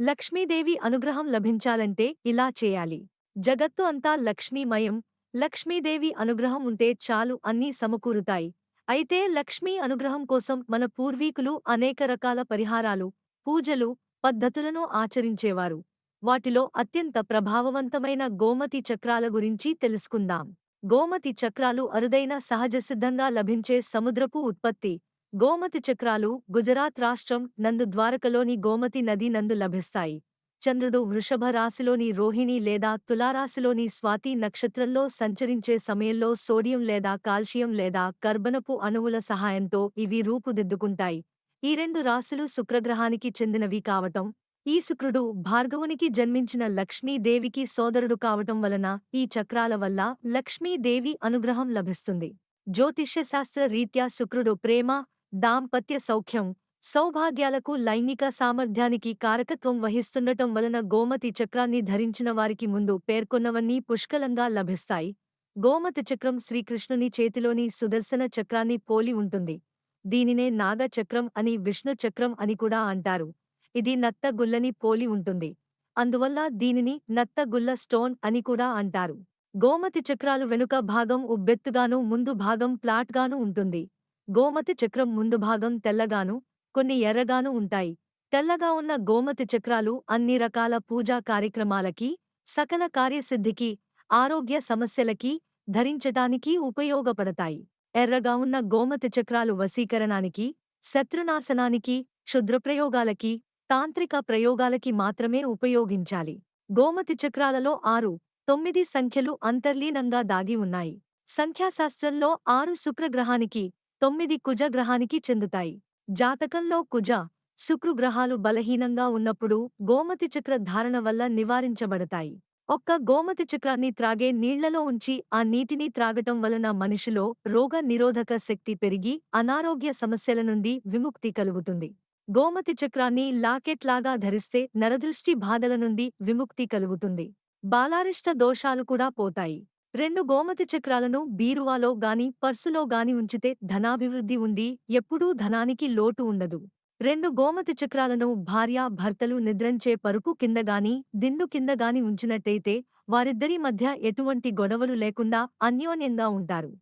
లక్ష్మీదేవి అనుగ్రహం లభించాలంటే ఇలా చేయాలి. జగత్తు అంతా లక్ష్మీమయం లక్ష్మీదేవి అనుగ్రహం ఉంటే చాలు అన్నీ సమకూరుతాయి. అయితే లక్ష్మీ అనుగ్రహం కోసం మన పూర్వీకులు అనేక రకాల పరిహారాలు పూజలు పద్ధతులను ఆచరించేవారు. వాటిలో అత్యంత ప్రభావవంతమైన గోమతి చక్రాల గురించి తెలుసుకుందాం. గోమతి చక్రాలు అరుదైన సహజసిద్ధంగా లభించే సముద్రపు ఉత్పత్తి. గోమతి చక్రాలు గుజరాత్ రాష్ట్రం నందు ద్వారకలోని గోమతి నది నందు లభిస్తాయి. చంద్రుడు వృషభ రాశిలోని రోహిణి లేదా తులారాశిలోని స్వాతి నక్షత్రంలో సంచరించే సమయంలో సోడియం లేదా కాల్షియం లేదా కర్బనపు అణువుల సహాయంతో ఇవి రూపుదిద్దుకుంటాయి. ఈ రెండు రాశులు శుక్రగ్రహానికి చెందినవి కావటం ఈ శుక్రుడు భార్గవునికి జన్మించిన లక్ష్మీదేవికి సోదరుడు కావటం వలన ఈ చక్రాల వల్ల లక్ష్మీదేవి అనుగ్రహం లభిస్తుంది. జ్యోతిష్యశాస్త్ర రీత్యా శుక్రుడు ప్రేమ దాంపత్య సౌఖ్యం సౌభాగ్యాలకు లైంగిక సామర్థ్యానికి కారకత్వం వహిస్తుండటం వలన గోమతి చక్రాన్ని ధరించిన వారికి ముందు పేర్కొన్నవన్నీ పుష్కలంగా లభిస్తాయి. గోమతి చక్రం శ్రీకృష్ణుని చేతిలోని సుదర్శన చక్రాన్ని పోలి ఉంటుంది. దీనినే నాగ చక్రం అని విష్ణు చక్రం అని కూడా అంటారు. ఇది నత్త గుల్లని పోలి ఉంటుంది. అందువల్ల దీనిని నత్త గుల్ల స్టోన్ అని కూడా అంటారు. గోమతి చక్రాలు వెనుక భాగం ఉబ్బెత్తుగాను ముందు భాగం ప్లాట్గాను ఉంటుంది. గోమతి చక్రం ముందు భాగం తెల్లగాను కొన్ని ఎర్రగాను ఉంటాయి. తెల్లగా ఉన్న గోమతి చక్రాలు అన్ని రకాల పూజా కార్యక్రమాలకి సకల కార్యసిద్ధికి ఆరోగ్య సమస్యలకి ధరించటానికి ఉపయోగపడతాయి. ఎర్రగా ఉన్న గోమతి చక్రాలు వశీకరణానికి శత్రునాశనానికి క్షుద్రప్రయోగాలకి తాంత్రిక ప్రయోగాలకి మాత్రమే ఉపయోగించాలి. గోమతి చక్రాలలో ఆరు తొమ్మిది సంఖ్యలు అంతర్లీనంగా దాగి ఉన్నాయి. సంఖ్యాశాస్త్రంలో ఆరు శుక్రగ్రహానికి తొమ్మిది కుజగ్రహానికి చెందుతాయి. జాతకంలో కుజ శుక్రుగ్రహాలు బలహీనంగా ఉన్నప్పుడు గోమతి చక్ర ధారణ వల్ల నివారించబడతాయి. ఒక్క గోమతి చక్రాన్ని త్రాగే నీళ్ళలో ఉంచి ఆ నీటిని త్రాగటం వలన మనిషిలో రోగ నిరోధక శక్తి పెరిగి అనారోగ్య సమస్యల నుండి విముక్తి కలుగుతుంది. గోమతి చక్రాన్ని లాకెట్ లాగా ధరిస్తే నరదృష్టి బాధల నుండి విముక్తి కలుగుతుంది. బాలారిష్ట దోషాలు కూడా పోతాయి. రెండు గోమతి చక్రాలను బీరువాలో గాని పర్సులో గాని ఉంచితే ధనాభివృద్ధి ఉండి ఎప్పుడూ ధనానికి లోటు ఉండదు. రెండు గోమతి చక్రాలను భార్య భర్తలు నిద్రంచే పరుపు కిందగాని దిండు కిందగాని ఉంచినట్టయితే వారిద్దరి మధ్య ఎటువంటి గొడవలు లేకుండా అన్యోన్యంగా ఉంటారు.